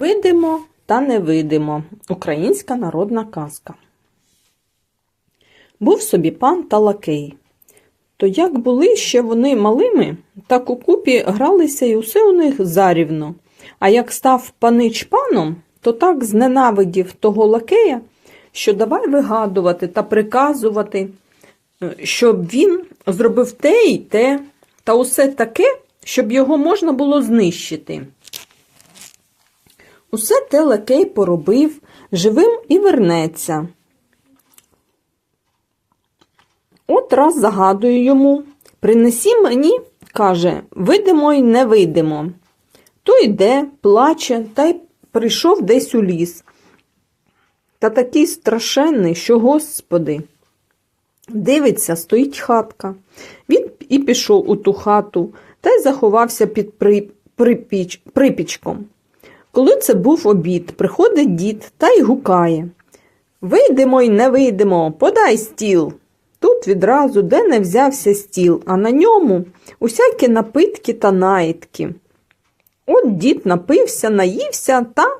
Видимо та невидимо. Українська народна казка. Був собі пан та лакей. То як були ще вони малими, так укупі гралися і усе у них зарівно. А як став панич паном, то так зненавидів того лакея, що давай вигадувати та приказувати, е, щоб він зробив те і те, та усе таке, щоб його можна було знищити. Усе те лакей поробив, живим і вернеться. От раз загадую йому, принесі мені, каже, видимо й не видимо. То йде, плаче, та й прийшов десь у ліс. Та такий страшенний, що господи. Дивиться, стоїть хатка. Він і пішов у ту хату та й заховався під при... припіч... припічком. Коли це був обід, приходить дід та й гукає. Вийдемо й не вийдемо, подай стіл. Тут відразу де не взявся стіл, а на ньому усякі напитки та наїдки. От дід напився, наївся та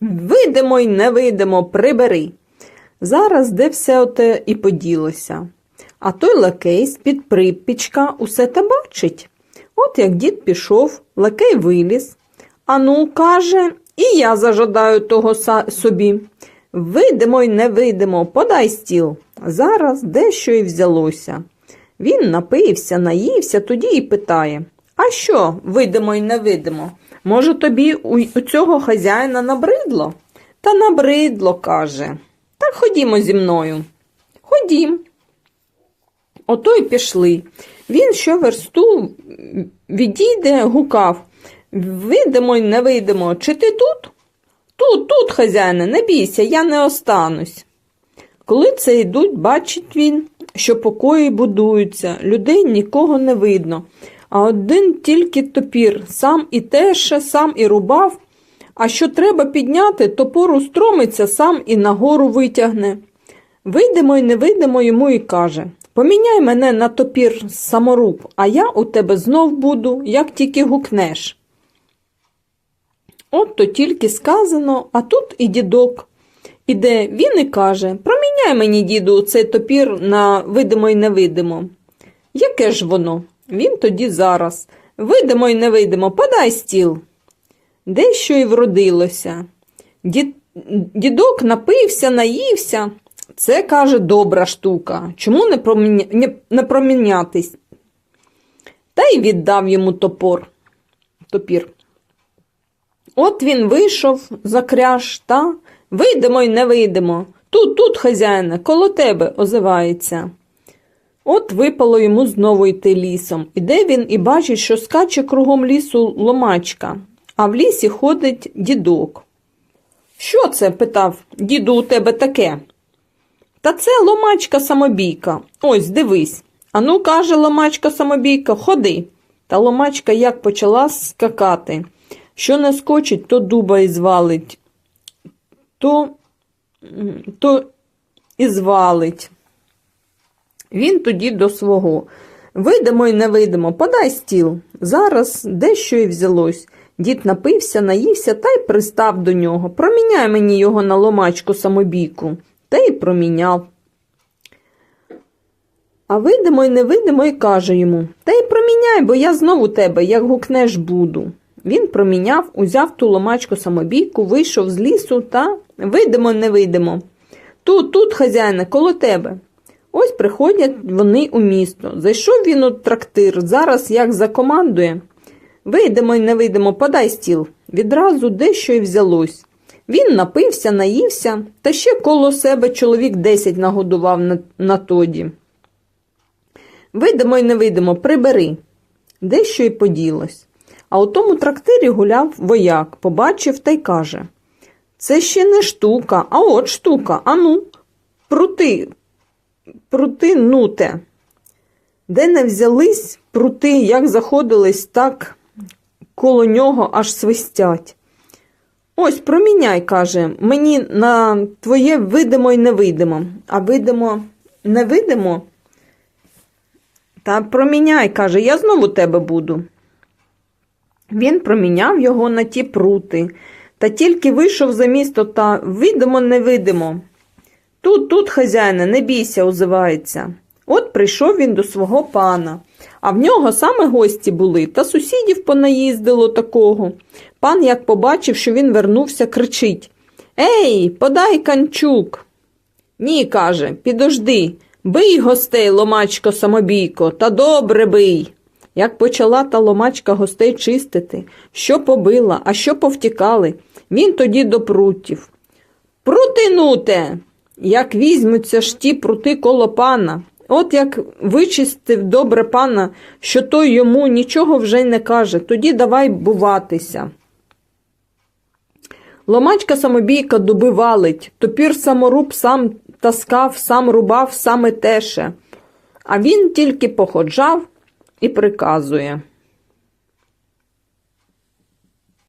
видимо й не видимо, прибери. Зараз де все оте і поділося. А той лакей з-під припічка усе те бачить. От як дід пішов, лакей виліз. Ану, каже, і я зажадаю того собі. Видимо й не видимо, подай стіл. Зараз дещо й взялося. Він напився, наївся, тоді і питає А що, видимо й не видимо? Може, тобі у, у цього хазяїна набридло? Та набридло, каже. Так ходімо зі мною. Ходім. Ото й пішли. Він що версту відійде, гукав. Видимо й не вийдемо. Чи ти тут? Тут, тут, хазяїне, не бійся, я не останусь. Коли це йдуть, бачить він, що покої будуються, людей нікого не видно, а один тільки топір, сам і теше, сам і рубав, а що треба підняти, топор устромиться, сам і нагору витягне. Вийдемо й не вийдемо йому і каже Поміняй мене на топір саморуб, а я у тебе знов буду, як тільки гукнеш. От то тільки сказано, а тут і дідок. Іде він і каже Проміняй мені, діду, цей топір на видимо й невидимо. Яке ж воно? Він тоді зараз. Видимо й не видимо, подай стіл. Дещо й вродилося. Дід... Дідок напився, наївся. Це, каже, добра штука. Чому не, проміня... не промінятись? Та й віддав йому топор. Топір. От він вийшов за кряж та вийдемо й не вийдемо. Тут, тут, хазяїне, коло тебе озивається. От випало йому знову йти лісом. Іде він і бачить, що скаче кругом лісу ломачка, а в лісі ходить дідок. Що це? питав діду у тебе таке? Та це ломачка самобійка. Ось дивись. Ану, каже ломачка самобійка, ходи. Та ломачка як почала скакати. Що не скочить, то дуба і звалить, то, то і звалить. Він тоді до свого. Вийдемо й не вийдемо, подай стіл. Зараз дещо і взялось. Дід напився, наївся та й пристав до нього. Проміняй мені його на ломачку самобійку. Та й проміняв. А видимо й не видимо й каже йому Та й проміняй, бо я знову тебе, як гукнеш, буду. Він проміняв, узяв ту ломачку самобійку, вийшов з лісу та вийдемо, не вийдемо. Тут, тут, хазяїне, коло тебе. Ось приходять вони у місто. Зайшов він у трактир, зараз як закомандує. Вийдемо й не вийдемо, подай стіл. Відразу дещо й взялось. Він напився, наївся, та ще коло себе чоловік десять нагодував на, на тоді. Вийдемо й не вийдемо, прибери. Дещо й поділось. А у тому трактирі гуляв вояк, побачив та й каже Це ще не штука, а от штука, ану, прути, прути нуте. Де не взялись прути, як заходились, так коло нього аж свистять. Ось проміняй, каже, мені на твоє видимо й не видимо, а видимо, не видимо. Та проміняй, каже, я знову тебе буду. Він проміняв його на ті прути. Та тільки вийшов за місто та видимо, невидимо. Тут, тут, хазяїне, не бійся, озивається. От прийшов він до свого пана, а в нього саме гості були, та сусідів понаїздило такого. Пан, як побачив, що він вернувся, кричить Ей, подай канчук. Ні, каже, підожди, бий гостей, ломачко самобійко, та добре бий. Як почала та ломачка гостей чистити, що побила, а що повтікали, він тоді до прутів. Прутинуте! Як візьмуться ж ті прути коло пана. От як вичистив добре пана, що той йому нічого вже й не каже, тоді давай буватися. Ломачка самобійка дуби валить, топір саморуб сам таскав, сам рубав, саме теше. А він тільки походжав і приказує.